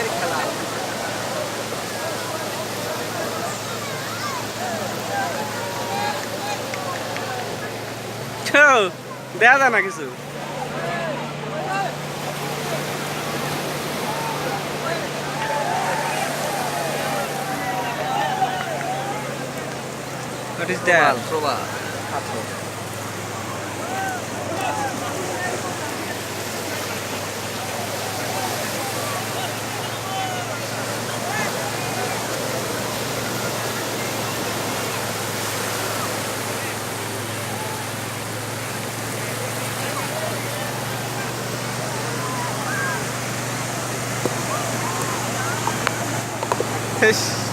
দলের খেলা দেয়া যায় না কিছু What is that? Proba. Proba. fish.